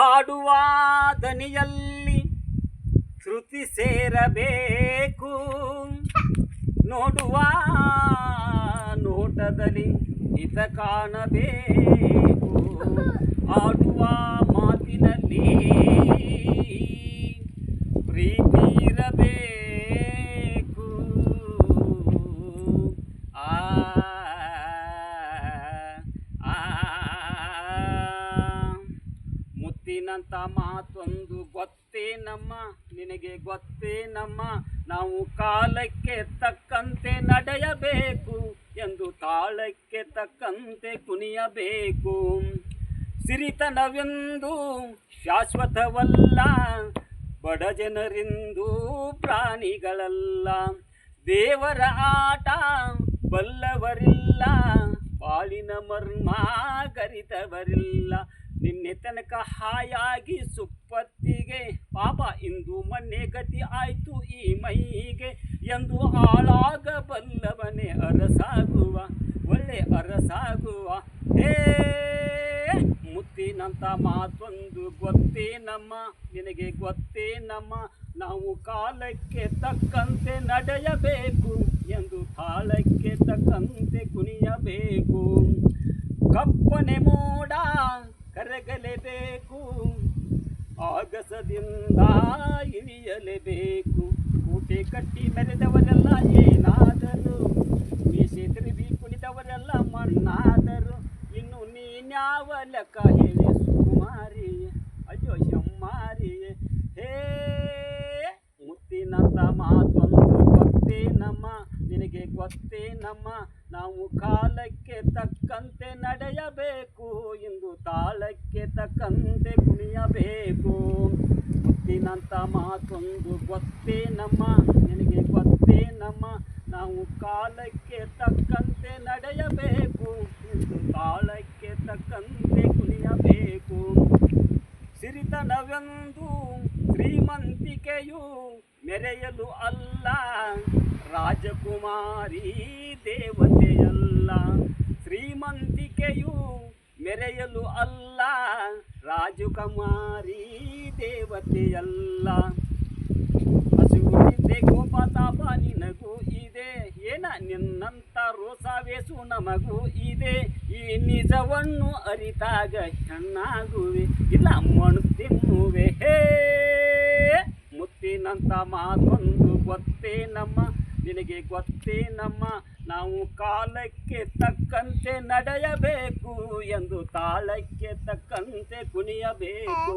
ಹಾಡುವ ದನಿಯಲ್ಲಿ ಶ್ರುತಿ ಸೇರಬೇಕು. ನೋಡುವ ನೋಟದಲ್ಲಿ ಹಿತ ಕಾಣಬೇಕು. ಆಡುವ ಮಾತಿನಲ್ಲಿ ಮುತ್ತಿನಂತ ಮಾತೊಂದು ಗೊತ್ತೇ ನಮ್ಮ, ನಿನಗೆ ಗೊತ್ತೇ ನಮ್ಮ. ನಾವು ಕಾಲಕ್ಕೆ ತಕ್ಕಂತೆ ನಡೆಯಬೇಕು ಎಂದು ತಾಳಕ್ಕೆ ತಕ್ಕಂತೆ ಕುಣಿಯಬೇಕು. ಸಿರಿತನವೆಂದು ಶಾಶ್ವತವಲ್ಲ, ಬಡ ಜನರಿಂದು ಪ್ರಾಣಿಗಳಲ್ಲ. ದೇವರ ಆಟ ಬಲ್ಲವರಿಲ್ಲ ಬಾಳಿನ ಮರ್ಮ ಗರಿತವರಿಲ್ಲ. ನಿನ್ನೆ ತನಕ ಹಾಯಾಗಿ ಸುಪ್ಪತ್ತಿಗೆ. ಪಾಪ, ಇಂದು ಮೊನ್ನೆ ಗತಿ ಆಯ್ತು ಈ ಮೈಗೆ ಎಂದು ಹಾಳಾಗಬಲ್ಲವನೇ ಅರಸಾಗುವ, ಒಳ್ಳೆ ಅರಸಾಗುವ. ಹೇ ಮುತ್ತಿನಂತ ಮಾತೊಂದು ಗೊತ್ತೇ ನಮ್ಮ, ನಿನಗೆ ಗೊತ್ತೇ ನಮ್ಮ. ನಾವು ಕಾಲಕ್ಕೆ ತಕ್ಕಂತೆ ನಡೆಯಬೇಕು ಎಂದು ಕಾಲಕ್ಕೆ ತಕ್ಕಂತೆ ಕುಣಿಯಬೇಕು. ಕಪ್ಪನೆ ಮೋಡ ಕರಗಲೇಬೇಕು. ಆಗಸದಿಂದ ಇಳಿಯಲೇಬೇಕು. ಕೋಟೆ ಕಟ್ಟಿ ಮೆರೆದವರೆಲ್ಲ ಏನಾದರು? ಮೀಸೆ ತಿರುಗಿ ಕುಣಿದವರೆಲ್ಲ ಮಣ್ಣಾದರು. ಇನ್ನು ನೀನ್ಯಾವ ಲೆಕ್ಕ ಹೇಳಿ ಸುಕುಮಾರಿ ಅಯ್ಯೋ ಶಮ್ಮಾರಿ ಹೇ ಮುತ್ತಿನಂತ ಮಾತೊಂದು ಗೊತ್ತೇ ನಮ್ಮ ಗೊತ್ತೇ ನಮ್ಮ, ನಾವು ಕಾಲಕ್ಕೆ ತಕ್ಕಂತೆ ನಡೆಯಬೇಕು ಎಂದು ತಾಳಕ್ಕೆ ತಕ್ಕಂತೆ ಕುಣಿಯಬೇಕು. ಮುತ್ತಿನಂತ ಮಾತೊಂದು ಗೊತ್ತೇ ನಮ್ಮ, ನಿನಗೆ ಗೊತ್ತೇ ನಮ್ಮ, ನಾವು ಕಾಲಕ್ಕೆ ತಕ್ಕಂತೆ ನಡೆಯಬೇಕು ಎಂದು ತಾಳಕ್ಕೆ ತಕ್ಕಂತೆ ಕುಣಿಯಬೇಕು. ಸಿರಿತನವೆಂದು ಶ್ರೀಮಂತಿಕೆಯು ಮೆರೆಯಲು ಅಲ್ಲ, ರಾಜಕುಮಾರಿ ದೇವತೆಯಲ್ಲ. ಶ್ರೀಮಂತಿಕೆಯು ಮೆರೆಯಲು ಅಲ್ಲ, ರಾಜಕುಮಾರಿ ದೇವತೆಯಲ್ಲ. ಕೋಪ ತಾಪ ನಿನಗೂ ಇದೆ, ಏನ ನಿನ್ನಂತ ರೋಸಾವೇಸು ನಮಗೂ ಇದೆ. ಈ ನಿಜವನ್ನು ಅರಿತಾಗ ಹೆಣ್ಣಾಗುವೆ ಇಲ್ಲ ಮಣ್ಣು ತಿನ್ನುವೆ, ಹೇ ಮುತ್ತಿನಂತ ಮಾತೊಂದು ಗೊತ್ತೇ ನಮ್ಮ. ನಿನಗೆ ಗೊತ್ತೇ ನಮ್ಮ. ನಾವು ಕಾಲಕ್ಕೆ ತಕ್ಕಂತೆ ನಡೆಯಬೇಕು ಎಂದು ತಾಳಕ್ಕೆ ತಕ್ಕಂತೆ ಕುಣಿಯಬೇಕು.